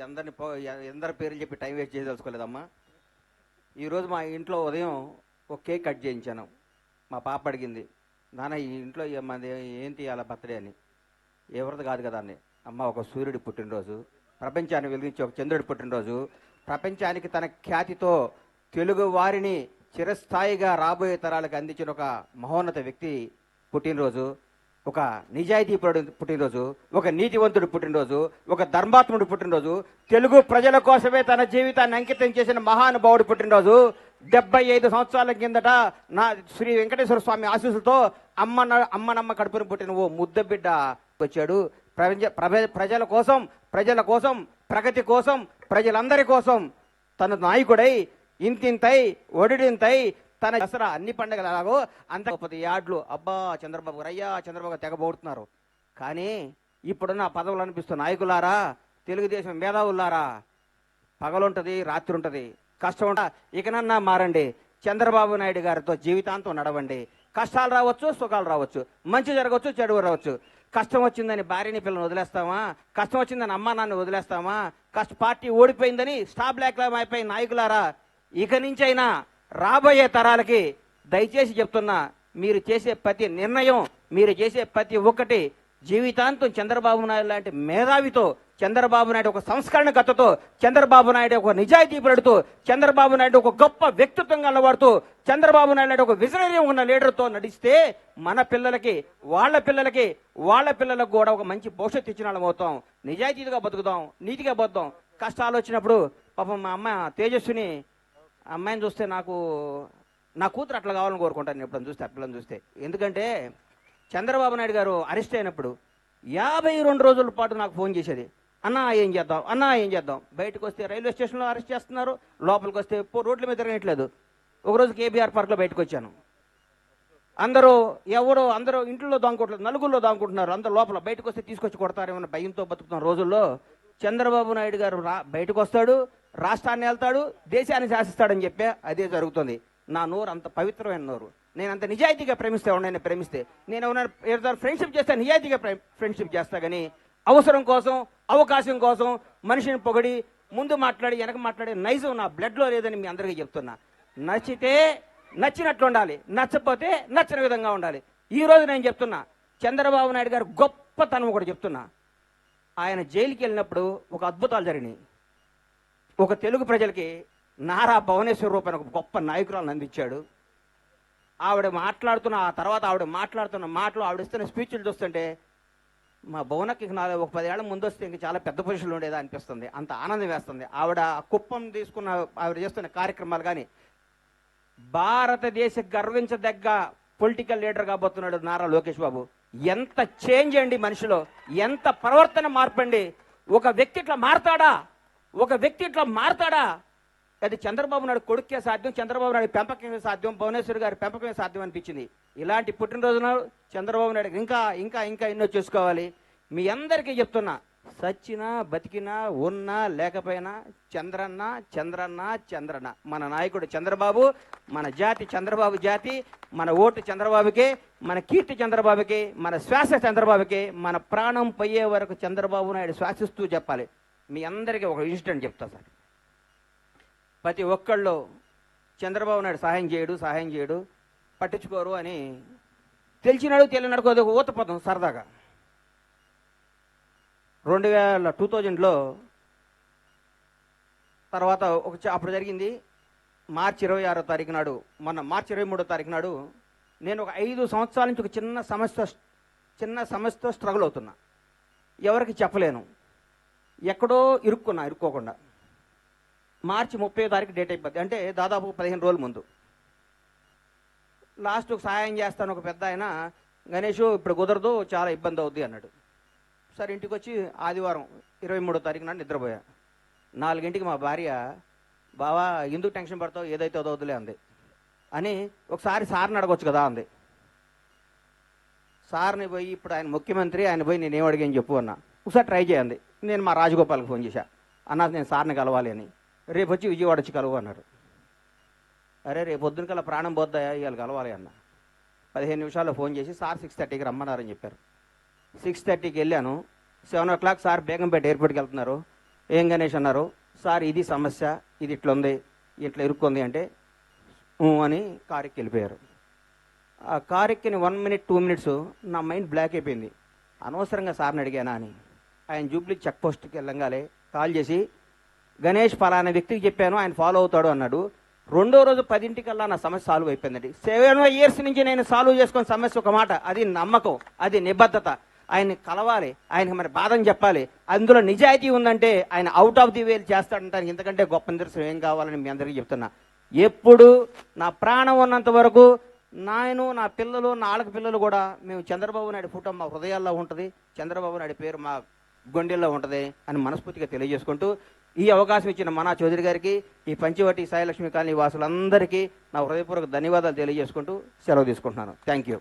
అందరిని పో- అందరి పేర్లు చెప్పి టైం వేస్ట్ చేయదలుచుకోలేదమ్మా. ఈరోజు మా ఇంట్లో ఉదయం ఒక కేక్ కట్ చేయించాను. మా పాప అడిగింది నాన్న ఈ ఇంట్లో మాది ఏంటి అలా బర్త్డే అని? ఎవరిది కాదు కదా అని. అమ్మ ఒక సూర్యుడి పుట్టినరోజు ప్రపంచాన్ని వెలిగించి ఒక చంద్రుడి పుట్టినరోజు ప్రపంచానికి తన ఖ్యాతితో తెలుగు వారిని చిరస్థాయిగా రాబోయే తరాలకు అందించిన ఒక మహోన్నత వ్యక్తి పుట్టినరోజు ఒక నిజాయితీ పుట్టినరోజు ఒక నీతివంతుడు పుట్టినరోజు ఒక ధర్మాత్ముడు పుట్టినరోజు తెలుగు ప్రజల కోసమే తన జీవితాన్ని అంకితం చేసిన మహానుభావుడు పుట్టినరోజు డెబ్బై ఐదు సంవత్సరాల కిందట నా శ్రీ వెంకటేశ్వర స్వామి ఆశీస్సులతో అమ్మ అమ్మనమ్మ కడుపును పుట్టిన ఓ ముద్ద బిడ్డ వచ్చాడు. ప్రపంచ ప్రజ- ప్రజల కోసం ప్రజల కోసం ప్రగతి కోసం ప్రజలందరి కోసం తన నాయకుడై ఇంతింతై ఒడిడింతై తన దసరా అన్ని పండుగలలాగో అంత పది యాడ్లు అబ్బా చంద్రబాబు గారు అయ్యా చంద్రబాబు గారు తెగబోడుతున్నారు కానీ ఇప్పుడున్న పదవులు అనిపిస్తున్న నాయకులారా తెలుగుదేశం మేధావులారా పగలుంటది రాత్రి ఉంటుంది కష్టం ఉంట ఇకనన్నా మారండి. చంద్రబాబు నాయుడు గారితో జీవితాంతం నడవండి. కష్టాలు రావచ్చు సుఖాలు రావచ్చు. మంచి జరగవచ్చు చెడు రావచ్చు. కష్టం వచ్చిందని భార్యని పిల్లని వదిలేస్తామా? కష్టం వచ్చిందని అమ్మా నాన్న వదిలేస్తామా? కష్ట పార్టీ ఓడిపోయిందని స్టాప్ బ్లాక్ అయిపోయిన నాయకులారా ఇక నుంచైనా రాబోయే తరాలకి దయచేసి చెప్తున్నా మీరు చేసే ప్రతి నిర్ణయం మీరు చేసే ప్రతి ఒక్కటి జీవితాంతం చంద్రబాబు నాయుడు లాంటి మేధావితో చంద్రబాబు నాయుడు ఒక సంస్కరణ కథతో చంద్రబాబు నాయుడు ఒక నిజాయితీ పడుతూ చంద్రబాబు నాయుడు ఒక గొప్ప వ్యక్తిత్వం కలవాడుతూ చంద్రబాబు నాయుడు ఒక విజనరీ ఉన్న లీడర్తో నడిస్తే మన పిల్లలకి వాళ్ళ పిల్లలకి వాళ్ళ పిల్లలకు కూడా ఒక మంచి భవిష్యత్తు ఇచ్చిన వాళ్ళం అవుతాం. నిజాయితీగా బతుకుదాం నీతిగా బతుకుదాం కష్టాలు వచ్చినప్పుడు పాపం మా అమ్మ తేజస్విని అమ్మాయిని చూస్తే నాకు నా కూతురు అట్లా కావాలని కోరుకుంటాను నేను ఎప్పుడైనా చూస్తే అప్పులను చూస్తే. ఎందుకంటే చంద్రబాబు నాయుడు గారు అరెస్ట్ అయినప్పుడు యాభై రెండు రోజుల పాటు నాకు ఫోన్ చేసేది అన్నా ఏం చేద్దాం? అన్నా ఏం చేద్దాం? బయటకు వస్తే రైల్వే స్టేషన్లో అరెస్ట్ చేస్తున్నారు లోపలికి వస్తే పో- రోడ్ల మీద తిరగట్లేదు. ఒకరోజు కేబీఆర్ పార్క్లో బయటకు వచ్చాను. అందరూ ఎవరో అందరూ ఇంట్లో దాంకుంటున్నారు నలుగురిలో దాంకుంటున్నారు. అందరు లోపల బయటకు వస్తే తీసుకొచ్చి కొడతారేమన్న భయంతో బతుకుతున్న రోజుల్లో చంద్రబాబు నాయుడు గారు రా బయటకు వస్తాడు రాష్ట్రాన్ని వెళ్తాడు దేశాన్ని శాసిస్తాడని చెప్పే అదే జరుగుతుంది. నా నోరు అంత పవిత్రమైన నోరు. నేను అంత నిజాయితీగా ప్రేమిస్తే ఉన్నాయని ప్రేమిస్తే నేను ఎవరైనా ఫ్రెండ్షిప్ చేస్తే నిజాయితీగా ఫ్రెండ్షిప్ చేస్తా కానీ అవసరం కోసం అవకాశం కోసం మనిషిని పొగడి ముందు మాట్లాడి వెనక మాట్లాడే నైజం నా బ్లడ్లో లేదని మీ అందరికీ చెప్తున్నా. నచ్చితే నచ్చినట్లు ఉండాలి నచ్చకపోతే నచ్చిన విధంగా ఉండాలి. ఈ రోజు నేను చెప్తున్నా చంద్రబాబు నాయుడు గారు గొప్పతనం ఒకటి చెప్తున్నా. ఆయన జైలుకి వెళ్ళినప్పుడు ఒక అద్భుతాలు జరిగినాయి. ఒక తెలుగు ప్రజలకి నారా భువనేశ్వర రూపాయన ఒక గొప్ప నాయకురాలను అందించాడు. ఆవిడ మాట్లాడుతున్న ఆ తర్వాత ఆవిడ మాట్లాడుతున్న మాటలు ఆవిడ ఇస్తున్న స్పీచ్లు చూస్తుంటే మా భువనకి నాలుగు ఒక పదేళ్ళ ముందు వస్తే ఇంకా చాలా పెద్ద పొజిషన్లో ఉండేదా అనిపిస్తుంది. అంత ఆనందం వేస్తుంది. ఆవిడ కుప్పం తీసుకున్న ఆవిడ చేస్తున్న కార్యక్రమాలు కానీ భారతదేశ గర్వించదగ్గ పొలిటికల్ లీడర్ కాబోతున్నాడు నారా లోకేష్ బాబు. ఎంత చేంజ్ అండి మనిషిలో ఎంత ప్రవర్తన మార్పండి ఒక వ్యక్తి ఇట్లా మారతాడా? ఒక వ్యక్తి ఇట్లా మారతాడా? అది చంద్రబాబు నాయుడు కొడుకే సాధ్యం చంద్రబాబు నాయుడు పెంపకమే సాధ్యం భువనేశ్వర్ గారి పెంపకమే సాధ్యం అనిపించింది. ఇలాంటి పుట్టినరోజున చంద్రబాబు నాయుడు ఇంకా ఇంకా ఇంకా ఎన్నో చూసుకోవాలి. మీ అందరికీ చెప్తున్నా సచ్చినా బతికినా ఉన్నా లేకపోయినా చంద్రన్న చంద్రన్న చంద్రన్న మన నాయకుడు చంద్రబాబు మన జాతి చంద్రబాబు జాతి మన ఓటు చంద్రబాబుకే మన కీర్తి చంద్రబాబుకే మన శ్వాస చంద్రబాబుకే మన ప్రాణం పోయే వరకు చంద్రబాబు నాయుడు శ్వాసిస్తూ చెప్పాలి. మీ అందరికీ ఒక ఇన్సిడెంట్ చెప్తా సార్. ప్రతి ఒక్కళ్ళు చంద్రబాబు నాయుడు సహాయం చేయడు సహాయం చేయడు పట్టించుకోరు అని తెలిసినాడు తెలియనాడు అది ఊతపోతాం సరదాగా. రెండు వేల టూ థౌజండ్లో తర్వాత ఒక అప్పుడు జరిగింది మార్చి ఇరవై ఆరో తారీఖు నాడు మొన్న మార్చి ఇరవై మూడో తారీఖు నాడు నేను ఒక ఐదు సంవత్సరాల నుంచి ఒక చిన్న సమస్య చిన్న సమస్యతో స్ట్రగుల్ అవుతున్నా. ఎవరికి చెప్పలేను. ఎక్కడో ఇరుక్కున్నా ఇరుక్కోకుండా. మార్చి ముప్పై తారీఖు డేట్ అయిపోద్ది. అంటే దాదాపు పదిహేను రోజుల ముందు. లాస్ట్ సహాయం చేస్తాను ఒక పెద్ద ఆయన. గణేష్ ఇప్పుడు కుదరదు చాలా ఇబ్బంది అవుద్ది అన్నాడు. సరే ఇంటికి వచ్చి ఆదివారం ఇరవై మూడో తారీఖు నిద్రపోయా. నాలుగింటికి మా భార్య బావా ఎందుకు టెన్షన్ పడతావు? ఏదైతే అదవుతులే అంది. అని ఒకసారి సార్ని అడగొచ్చు కదా అంది. సార్ని పోయి ఇప్పుడు ఆయన ముఖ్యమంత్రి ఆయన పోయి నేను అడిగాని అడిగాను చెప్పు అన్నా. ఒకసారి ట్రై చేయండి. నేను మా రాజగోపాల్కి ఫోన్ చేశా. అన్న నేను సార్ని కలవాలి అని. రేపు వచ్చి విజయవాడ వచ్చి కలువు అన్నారు. అరే రేపు పొద్దున కల్లా ప్రాణం పోద్దాయా ఇవాళ కలవాలి అన్న. పదిహేను నిమిషాల్లో ఫోన్ చేసి సార్ సిక్స్ థర్టీకి రమ్మన్నారని చెప్పారు. సిక్స్ థర్టీకి వెళ్ళాను. Seven o'clock sir Begumpet ఎయిర్పోర్ట్కి వెళ్తున్నారు. ఏం గణేష్ అన్నారు? సార్ ఇది సమస్య ఇది ఇట్లా ఉంది ఇట్లా ఇరుక్కుంది అంటే అని కారు వెళ్ళిపోయారు. ఆ కారు ఎక్కిన వన్ మినిట్ టూ మినిట్స్ నా మైండ్ బ్లాక్ అయిపోయింది. అనవసరంగా సార్ని అడిగానా అని. ఆయన జూబ్లీ చెక్ పోస్ట్కి వెళ్ళంగానే కాల్ చేసి గణేష్ ఫలానా వ్యక్తికి చెప్పాను ఆయన ఫాలో అవుతాడు అన్నాడు. రెండో రోజు పదింటికల్లా నా సమస్య సాల్వ్ అయిపోయిందండి. సెవెన్ ఇయర్స్ నుంచి నేను సాల్వ్ చేసుకున్న సమస్య ఒక మాట అది నమ్మకం అది నిబద్ధత. ఆయన్ని కలవాలి ఆయనకి మరి బాధని చెప్పాలి. అందులో నిజాయితీ ఉందంటే ఆయన అవుట్ ఆఫ్ ది వే చేస్తాడంటానికి ఇంతకంటే గొప్ప నిదర్శనం ఏం కావాలని మీ అందరికీ చెప్తున్నా. ఎప్పుడు నా ప్రాణం ఉన్నంత వరకు నాయను నా పిల్లలు నా ఆడక పిల్లలు కూడా మేము చంద్రబాబు నాయుడు ఫోటో మా హృదయాల్లో ఉంటుంది. చంద్రబాబు నాయుడు పేరు మా గుండెల్లో ఉంటుంది అని మనస్ఫూర్తిగా తెలియజేసుకుంటూ ఈ అవకాశం ఇచ్చిన మనా చౌదరి గారికి ఈ పంచవటి సాయిలక్ష్మి కాలనీ వాసులందరికీ నా హృదయపూర్వక ధన్యవాదాలు తెలియజేసుకుంటూ సెలవు తీసుకుంటున్నాను. Thank you